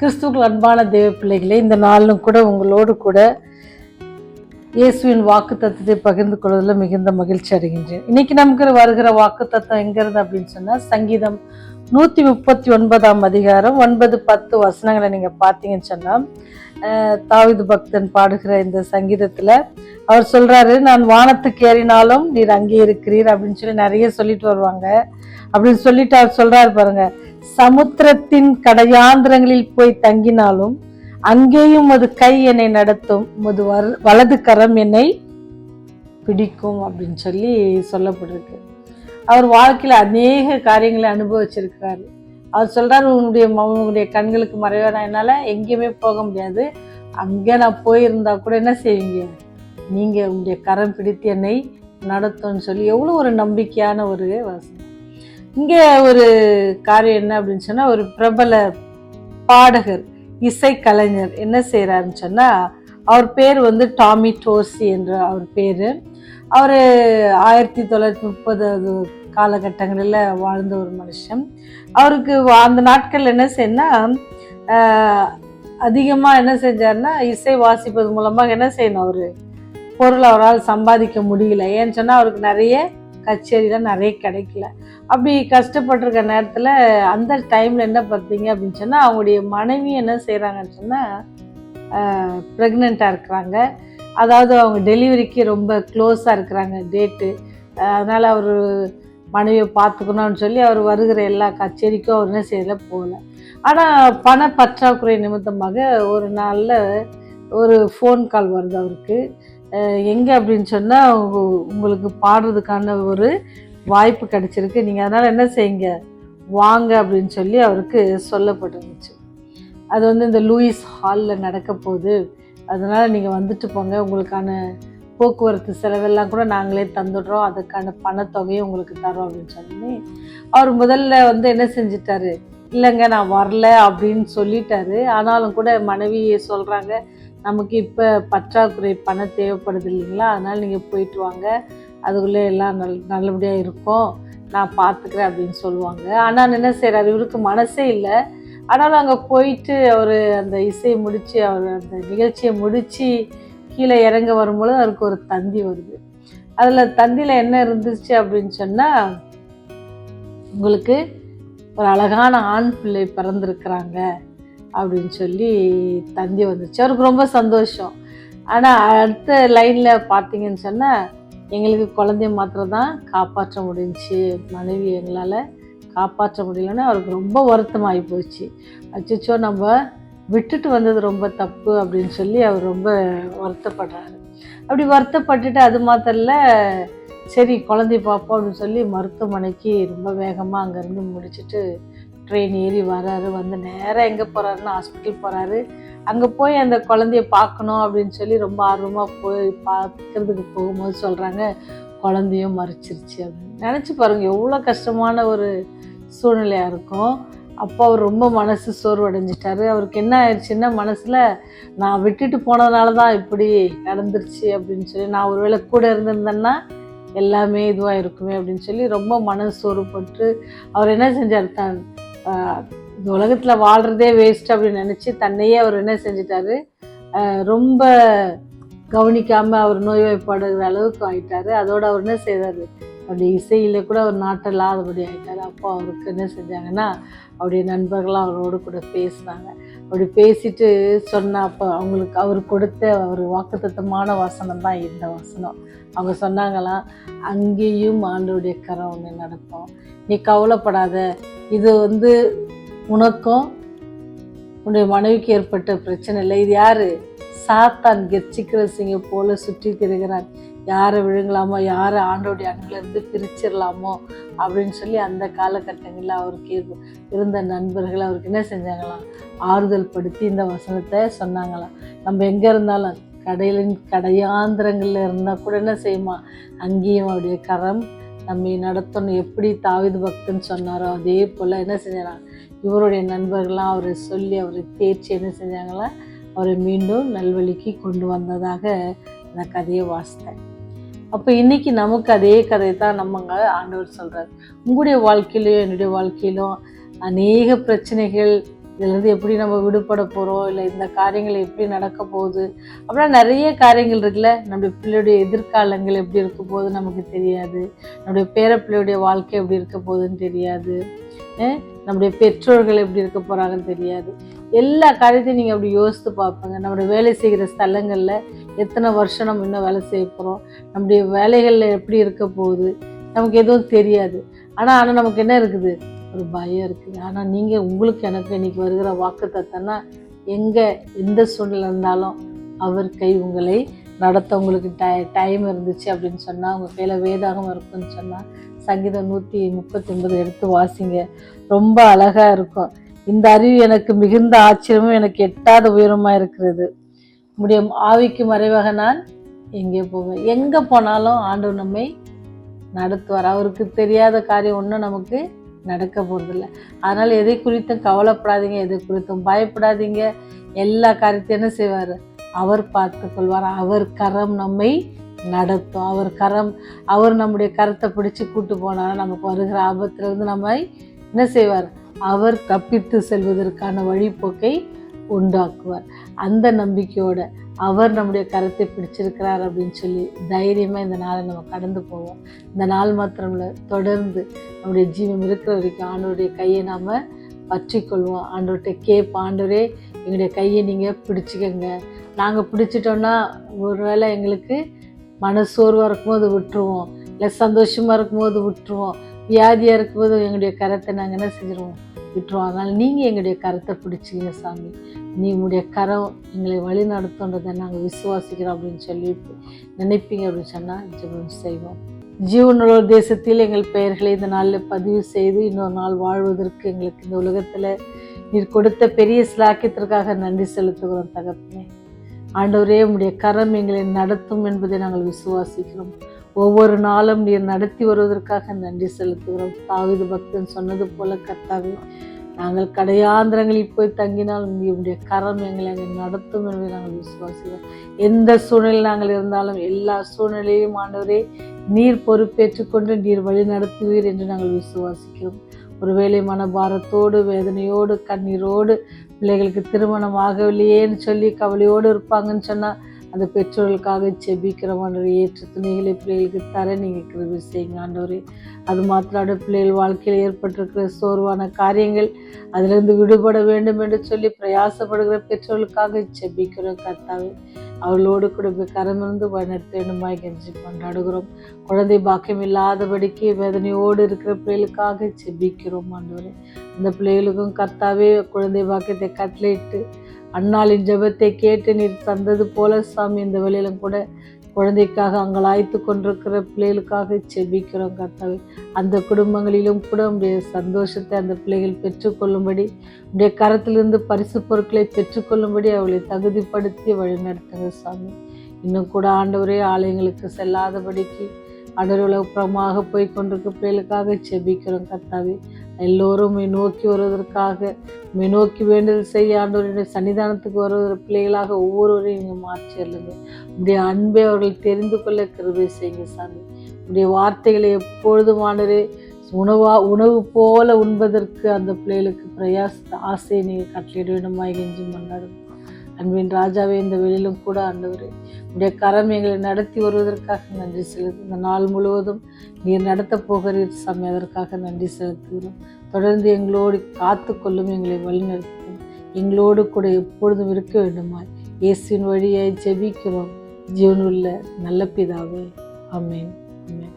கிறிஸ்துக்கள் அன்பான தேவ பிள்ளைகளே இந்த நாளும் கூட உங்களோடு கூட இயேசுவின் வாக்கு தத்துவத்தை பகிர்ந்து கொள்வதில் மிகுந்த மகிழ்ச்சி அடைகின்றேன். இன்னைக்கு நமக்கு வருகிற வாக்கு தத்துவம் எங்கிறது அப்படின்னு சொன்னால் சங்கீதம் நூற்றி முப்பத்தி ஒன்பதாம் அதிகாரம் ஒன்பது பத்து வசனங்களை நீங்கள் பார்த்தீங்கன்னு சொன்னால் தாவிது பக்தன் பாடுகிற இந்த சங்கீதத்தில் அவர் சொல்கிறாரு நான் வானத்துக்கு ஏறினாலும் நீர் அங்கே இருக்கிறீர் அப்படின்னு சொல்லி நிறைய சொல்லிட்டு வருவாங்க. அப்படின்னு சொல்லிட்டு அவர் சொல்கிறாரு பாருங்க சமுத்திரத்தின் கடையாந்திரங்களில் போய் தங்கினாலும் அங்கேயும் அது கை என்னை நடத்தும் அது வர்- வலது கரம் என்னை பிடிக்கும் அப்படின்னு சொல்லி சொல்லப்பட்டிருக்கு. அவர் வாழ்க்கையில் அநேக காரியங்களை அனுபவிச்சிருக்கிறாரு. அவர் சொல்கிறார் உன்னுடைய உன்னுடைய கண்களுக்கு மறைவான என்னால் எங்கேயுமே போக முடியாது. அங்கே நான் போயிருந்தா கூட என்ன செய்வீங்க? நீங்கள் உங்களுடைய கரம் பிடித்து என்னை நடத்தும்னு சொல்லி. எவ்வளோ ஒரு நம்பிக்கையான ஒரு வசனம் இங்கே ஒரு காரியம் என்ன அப்படின்னு சொன்னால் ஒரு பிரபல பாடகர் இசைக்கலைஞர் என்ன செய்கிறாருன்னு சொன்னால் அவர் பேர் வந்து டாமி டோர்சி என்ற அவர் பேர். அவர் ஆயிரத்தி தொள்ளாயிரத்தி முப்பது காலகட்டங்களில் வாழ்ந்த ஒரு மனுஷன். அவருக்கு வா- அந்த நாட்கள் என்ன செய்யணும்னா அதிகமாக என்ன செஞ்சாருன்னா இசை வாசிப்பது மூலமாக என்ன செய்யணும் அவர் பொருள் அவரால் சம்பாதிக்க முடியல. ஏன்னு சொன்னால் அவருக்கு நிறைய கச்சேரிலாம் நிறைய கிடைக்கல. அப்படி கஷ்டப்பட்டிருக்க நேரத்தில் அந்த டைமில் என்ன பார்த்தீங்க அப்படின்னு சொன்னால் அவங்களுடைய மனைவி என்ன செய்கிறாங்கன்னு சொன்னால் ப்ரெக்னெண்ட்டாக இருக்கிறாங்க. அதாவது அவங்க டெலிவரிக்கு ரொம்ப க்ளோஸாக இருக்கிறாங்க டேட்டு அதனால் அவர் மனைவியை பார்த்துக்கணும்னு சொல்லி அவர் வருகிற எல்லா கச்சேரிக்கும் அவர் என்ன செய்யல போகல. ஆனால் பண பற்றாக்குறை நிமித்தமாக ஒரு நாளில் ஒரு ஃபோன் கால் வருது அவருக்கு. எங்கே அப்படின்னு சொன்னால் உங்களுக்கு பாடுறதுக்கான ஒரு வாய்ப்பு கிடைச்சிருக்கு. நீங்கள் அதனால் என்ன செய்யுங்க? வாங்க அப்படின்னு சொல்லி அவருக்கு சொல்லப்பட்டிருந்துச்சு. அது வந்து இந்த லூயிஸ் ஹாலில் நடக்க போகுது. அதனால் நீங்கள் வந்துட்டு போங்க. உங்களுக்கான போக்குவரத்து செலவெல்லாம் கூட நாங்களே தந்துடுறோம். அதுக்கான பணத்தொகையும் உங்களுக்கு தரோம் அப்படின்னு சொல்லி அவர் முதல்ல வந்து என்ன செஞ்சிட்டாரு? இல்லைங்க நான் வரல அப்படின்னு சொல்லிட்டாரு. ஆனாலும் கூட மனைவியை சொல்கிறாங்க நமக்கு இப்போ பற்றாக்குறை பணம் தேவைப்படுது இல்லைங்களா? அதனால் நீங்கள் போயிட்டு வாங்க. அதுக்குள்ளே எல்லாம் நல் நல்லபடியாக இருக்கும் நான் பார்த்துக்கிறேன் அப்படின்னு சொல்லுவாங்க. ஆனால் என்ன செய்கிறாரு இவருக்கு மனசே இல்லை. ஆனாலும் அங்கே போயிட்டு அவர் அந்த இசையை முடித்து அவர் அந்த நிகழ்ச்சியை முடித்து கீழே இறங்க வரும்பொழுது அவருக்கு ஒரு தந்தி வருது. அதில் தந்தியில் என்ன இருந்துச்சு அப்படின்னு சொன்னால் உங்களுக்கு ஒரு அழகான ஆண் பிள்ளை பிறந்திருக்கிறாங்க அப்படின்னு சொல்லி தந்தி வந்துச்சு. அவருக்கு ரொம்ப சந்தோஷம். ஆனால் அடுத்த லைனில் பார்த்தீங்கன்னு சொன்னால் எங்களுக்கு குழந்தைய மாத்திரம் தான் காப்பாற்ற முடிஞ்சுச்சு. மனைவி எங்களால் காப்பாற்ற முடியலன்னு அவருக்கு ரொம்ப வருத்தமாகி போச்சு. அச்சோ நம்ம விட்டுட்டு வந்தது ரொம்ப தப்பு அப்படின்னு சொல்லி அவர் ரொம்ப வருத்தப்படுறாரு. அப்படி வருத்தப்பட்டுட்டு அது மாத்திரல சரி குழந்தைய பார்ப்போம் அப்படின்னு சொல்லி மருத்துவமனைக்கு ரொம்ப வேகமாக அங்கேருந்து முடிச்சுட்டு ட்ரெயின் ஏறி வராரு. வந்து நேராக எங்கே போகிறாருன்னு ஹாஸ்பிட்டல் போகிறாரு அங்கே போய் அந்த குழந்தைய பார்க்கணும் அப்படின்னு சொல்லி ரொம்ப ஆர்வமாக போய் பார்க்கறதுக்கு போகும்போது சொல்கிறாங்க குழந்தையும் மறைச்சிருச்சு அப்படின்னு. நினச்சி பாருங்க எவ்வளோ கஷ்டமான ஒரு சூழ்நிலையாக இருக்கும். அப்போ அவர் ரொம்ப மனசு சோர்வடைஞ்சிட்டாரு. அவருக்கு என்ன ஆயிடுச்சுன்னா மனசில் நான் விட்டுட்டு போனதுனால தான் இப்படி நடந்துருச்சு அப்படின்னு சொல்லி நான் ஒருவேளை கூட இருந்திருந்தேன்னா எல்லாமே இதுவாக இருக்குமே அப்படின்னு சொல்லி ரொம்ப மனசு சோர்வுபட்டு அவர் என்ன செஞ்சார் தான் இந்த உலகத்தில் வாழ்கிறதே வேஸ்ட் அப்படின்னு நினச்சி தன்னையே அவர் என்ன செஞ்சிட்டாரு? ரொம்ப கவனிக்காமல் அவர் நோய்வாய்ப்படுகிற அளவுக்கு ஆயிட்டாரு. அதோடு அவர் என்ன செய்தார்? அப்படி இசையில் கூட அவர் நாட்டில்லாதபடி ஆகிட்டார் அப்போ அவருக்கு என்ன செஞ்சாங்கன்னா அவருடைய நண்பர்கள்லாம் அவரோடு கூட பேசினாங்க. அப்படி பேசிட்டு சொன்ன அப்போ அவங்களுக்கு அவர் கொடுத்த ஒரு வாக்குத்தத்தமான வசனம் தான் இந்த வசனம். அவங்க சொன்னாங்களாம் அங்கேயும் ஆண்டோடைய கரம் ஒன்று நடக்கும் நீ கவலைப்படாத. இது வந்து உனக்கும் உன்னுடைய மனைவிக்கு ஏற்பட்ட பிரச்சனை இல்லை. இது யாரு? சாத்தான் கெர்ச்சிக்கிற சிங்க போல சுற்றி திரிகிறான் யாரை விழுங்கலாமோ யாரை ஆண்டோடைய அன்பில் இருந்து பிரிச்சிடலாமோ அப்படின்னு சொல்லி அந்த காலகட்டங்களில் அவருக்கு இருந்த நண்பர்கள் அவருக்கு என்ன செஞ்சாங்களாம்? ஆறுதல் படுத்தி இந்த வசனத்தை சொன்னாங்களாம். நம்ம எங்கே இருந்தாலும் கடையிலின் கடையாந்திரங்களில் இருந்தால் கூட என்ன செய்யுமா? அங்கேயும் அவருடைய கரம் நம்மை நடத்தணும். எப்படி தாவிது பக்தன் சொன்னாரோ அதே போல் என்ன செஞ்சாங்க இவருடைய நண்பர்கள்லாம் அவரை சொல்லி அவரை தேர்ச்சி என்ன செஞ்சாங்களா? அவரை மீண்டும் நல்வழிக்கு கொண்டு வந்ததாக அந்த கதையை வாசித்தேன். அப்போ இன்றைக்கி நமக்கு அதே கதை தான் நம்மங்க ஆண்டவர் சொல்கிறார் உங்களுடைய வாழ்க்கையிலையும் என்னுடைய வாழ்க்கையிலும் அநேக பிரச்சனைகள் இதுலேருந்து எப்படி நம்ம விடுபட போகிறோம் இல்லை இந்த காரியங்கள் எப்படி நடக்க போகுது? அப்படின்னா நிறைய காரியங்கள் இருக்குல்ல? நம்முடைய பிள்ளையுடைய எதிர்காலங்கள் எப்படி இருக்க போகுது நமக்கு தெரியாது. நம்முடைய பேர பிள்ளையுடைய வாழ்க்கை எப்படி இருக்க போகுதுன்னு தெரியாது. நம்முடைய பெற்றோர்கள் எப்படி இருக்க போகிறாங்கன்னு தெரியாது. எல்லா காரியத்தையும் நீங்கள் அப்படி யோசித்து பார்ப்பங்க. நம்முடைய வேலை செய்கிற ஸ்தலங்களில் எத்தனை வருஷம் நம்ம இன்னும் வேலை செய்ய போகிறோம் நம்முடைய வேலைகளில் எப்படி இருக்க போகுது? நமக்கு எதுவும் தெரியாது. ஆனால் ஆனால் நமக்கு என்ன இருக்குது? ஒரு பயம் இருக்குது. ஆனால் நீங்கள் உங்களுக்கு எனக்கு இன்னைக்கு வருகிற வாக்கு தத்தனா எங்கே எந்த சூழ்நிலை இருந்தாலும் அவர் கை உங்களை நடத்த உங்களுக்கு டை டைம் இருந்துச்சு அப்படின்னு சொன்னால் உங்கள் கையில் வேதாகம் இருக்குன்னு சொன்னால் சங்கீதம் நூற்றி முப்பத்தி ஒன்பது எடுத்து வாசிங்க. ரொம்ப அழகாக இருக்கும். இந்த அறிவு எனக்கு மிகுந்த ஆச்சரியமும் எனக்கு எட்டாத உயரமாக இருக்கிறது. முடியும் ஆவிக்கு மறைவாக நான் எங்கே போவேன்? எங்கே போனாலும் ஆண்டவர் நம்மை நடத்துவார். அவருக்கு தெரியாத காரியம் ஒன்றும் நமக்கு நடக்க போகிறதில்ல அதனால் எதை குறித்தும் கவலைப்படாதீங்க எதை குறித்தும் பயப்படாதீங்க. எல்லா காரியத்தையும் என்ன செய்வார்? அவர் பார்த்து கொள்வார் அவர் கரம் நம்மை நடத்தும் அவர் கரம் அவர் நம்முடைய கரத்தை பிடிச்சி கூட்டு போனாலும் நமக்கு வருகிற ஆபத்திலிருந்து நம்ம என்ன செய்வார்? அவர் தப்பித்து செல்வதற்கான வழிபோக்கை உண்டாக்குவார். அந்த நம்பிக்கையோட அவர் நம்முடைய கரத்தை பிடிச்சிருக்கிறார் அப்படின்னு சொல்லி தைரியமாக இந்த நாளை நம்ம கடந்து போவோம். இந்த நாள் மாத்திரம் தொடர்ந்து நம்முடைய ஜீவம் இருக்கிற வரைக்கும் ஆண்டவருடைய கையை நாம் பற்றிக்கொள்வோம். கொள்வோம் கேப் ஆண்டவரே எங்களுடைய கையை நீங்கள் பிடிச்சிக்கங்க. நாங்கள் பிடிச்சிட்டோன்னா ஒருவேளை எங்களுக்கு மனசோர்வாக இருக்கும்போது விட்டுருவோம். இல்லை சந்தோஷமாக இருக்கும்போது விட்டுருவோம். வியாதியாக இருக்கும்போது எங்களுடைய கரத்தை நாங்கள் என்ன செஞ்சிருவோம்? விட்டுருவோம். அதனால் நீங்கள் எங்களுடைய கரத்தை பிடிச்சிங்க சாமி. நீ உங்களுடைய கரம் எங்களை வழி நடத்துன்றதை நாங்கள் விசுவாசிக்கிறோம் அப்படின்னு சொல்லி நினைப்பீங்க அப்படின்னு சொன்னால் ஜெபம் செய்வோம். ஜீவனுள்ள தேசத்தில் எங்கள் பெயர்களை இந்த நாளில் பதிவு செய்து இன்னொரு நாள் வாழ்வதற்கு எங்களுக்கு இந்த உலகத்தில் நீர் கொடுத்த பெரிய சிலாக்கியத்திற்காக நன்றி செலுத்துகிறோம் தகப்பனே. ஆண்டவரே உம்முடைய கரம் எங்களை நடத்தும் என்பதை நாங்கள் விசுவாசிக்கிறோம். ஒவ்வொரு நாளும் நீர் நடத்தி வருவதற்காக நன்றி செலுத்துகிறோம். தாவித பக்தன் சொன்னது போல கர்த்தாவே நாங்கள் கடையாந்திரங்களில் போய் தங்கினால் உங்களுடைய கரம் எங்களை அங்கே நடத்தும் என்பதை நாங்கள் விசுவாசிக்கிறோம். எந்த சூழ்நிலையில் நாங்கள் இருந்தாலும் எல்லா சூழ்நிலையும் ஆண்டவரே நீர் பொறுப்பேற்றுக்கொண்டு நீர் வழி நடத்துவீர் என்று நாங்கள் விசுவாசிக்கிறோம். ஒருவேளை மனபாரத்தோடு வேதனையோடு கண்ணீரோடு பிள்ளைகளுக்கு திருமணம் ஆகவில்லையேன்னு சொல்லி கவலையோடு இருப்பாங்கன்னு சொன்னால் அந்த பெற்றோர்களுக்காக செபிக்கிறோம் ஆண்டவரே ஏற்ற துணைகளை பிள்ளைகளுக்கு தர நீங்கள் கிருபி செய்யுங்க ஆண்டவரே. அது மாத்திராட பிள்ளைகள் வாழ்க்கையில் ஏற்பட்டிருக்கிற சோர்வான காரியங்கள் அதிலிருந்து விடுபட வேண்டும் என்று சொல்லி பிரயாசப்படுகிற பெற்றோர்களுக்காக செபிக்கிறோம் கர்த்தாவே அவர்களோடு கூட கரமிருந்து வழிநடத்த வேண்டுமாய் கெஞ்சி கொண்டாடுகிறோம். குழந்தை பாக்கியம் இல்லாதபடிக்கு வேதனையோடு இருக்கிற பிள்ளைகளுக்காக செபிக்கிறோம் ஆண்டவரே. அந்த பிள்ளைகளுக்கும் கர்த்தாவே குழந்தை பாக்கியத்தை கட்டளையிட்டு அன்னாளின் ஜெபத்தை கேட்டு நீர் தந்தது போல சாமி இந்த வழியிலும் கூட குழந்தைக்காக அங்கலாய்த்து கொண்டிருக்கிற பிள்ளைகளுக்காக செபிக்கிறோம் கர்த்தாவே. அந்த குடும்பங்களிலும் கூட உடைய சந்தோஷத்தை அந்த பிள்ளைகள் பெற்றுக்கொள்ளும்படி உடைய கரத்திலிருந்து பரிசு பொருட்களை பெற்றுக்கொள்ளும்படி அவளை தகுதிப்படுத்தி வழிநடத்துங்க சாமி. இன்னும் கூட ஆண்டவரே ஆலயங்களுக்கு செல்லாதபடிக்கு ஆண்டவர் உலகப்புறமாக போய் கொண்டிருக்க பிள்ளைகளுக்காக செபிக்கிறோம் கர்த்தாவே. எல்லோரும் உம்மை நோக்கி வருவதற்காக உம்மை நோக்கி வேண்டுதல் செய்ய ஆண்டவருடைய சன்னிதானத்துக்கு வருவதற்கு பிள்ளைகளாக ஒவ்வொருவரையும் நீங்கள் மாற்றி உடைய அன்பை அவர்கள் தெரிந்து கொள்ள கிருபை செய்யுங்க சாமி. உடைய வார்த்தைகளை எப்பொழுதும் ஆண்டரே உணவா உணவு போல உண்பதற்கு அந்த பிள்ளைகளுக்கு பிரயாச ஆசையை நீங்கள் கட்டளிட வேண்டுமா எஞ்சும் மன்னாடும் அன்பின் ராஜாவே இந்த வெளியிலும் கூட ஆண்டவரே உடைய கரம் எங்களை நடத்தி வருவதற்காக நன்றி செலுத்து இந்த நாள் முழுவதும் நீர் நடத்த போகிறீர் சாமி அதற்காக நன்றி செலுத்துகிறோம். தொடர்ந்து எங்களோடு காத்து கொள்ளும் எங்களை வழிநடத்தும் எங்களோடு கூட எப்பொழுதும் இருக்க வேண்டுமாய். இயேசுவின் வழியை ஜெபிக்கிறோம். ஜீவனுள்ள நல்ல பிதாவே. அமேன் அமேன்